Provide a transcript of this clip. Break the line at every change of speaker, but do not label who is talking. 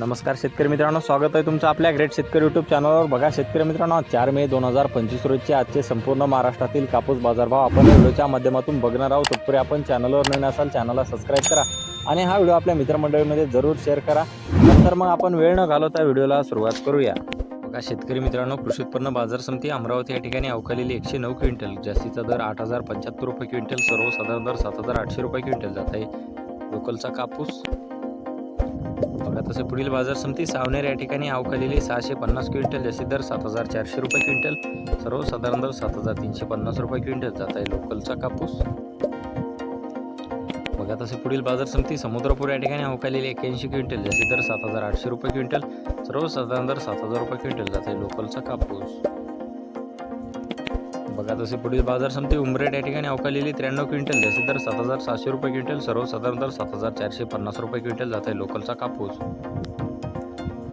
नमस्कार शेतकरी मित्रांनो स्वागत आहे तुमचं आपल्या ग्रेट शेतकरी यूट्यूब चॅनलवर बघा शेतकरी मित्रांनो चार मे दोन हजार पंचवीस रोजचे आजचे संपूर्ण महाराष्ट्रातील कापूस बाजारभाव आपण व्हिडिओच्या माध्यमातून बघणार आहोत. तत्पूर्वी आपण चॅनलवर नवीन असाल चॅनलला सबस्क्राईब करा आणि हा व्हिडिओ आपल्या मित्रमंडळीमध्ये जरूर शेअर करा. तर मग आपण वेळ न घालवता व्हिडिओला सुरुवात करूया. बघा शेतकरी मित्रांनो कृषी उत्पन्न बाजार समिती अमरावती या ठिकाणी अवकालेली एकशे नऊ क्विंटल जास्तीचा दर आठ हजार पंच्याहत्तर रुपये क्विंटल सर्वसाधारण दर सात हजार आठशे रुपये क्विंटल जात आहे. लोकलचा कापूस बघा तसे पुढील बाजार समिती सावनेर या ठिकाणी अवकालेली सहाशे पन्नास क्विंटल जास्ती दर सात हजार चारशे रुपये क्विंटल सर्वसाधारण दर सात हजार तीनशे पन्नास रुपये क्विंटल. जात आहे लोकलचा कापूस. बघा तसे पुढील बाजार समिती समुद्रपूर या ठिकाणी अवकालेली एक्याऐंशी क्विंटल जास्ती दर सात हजार आठशे रुपये क्विंटल सर्वसाधारण दर सात हजार रुपये क्विंटल. जात आहे लोकलचा कापूस. बघा तसे पुढील बाजार समिती उमरेड या ठिकाणी अवकालेली त्र्याण्णव क्विंटल जसे तर सात हजार सहाशे रुपये क्विंटल सर्वसाधारण दर सात हजार चारशे पन्नास रुपये क्विंटल जात आहे लोकलचा कापूस.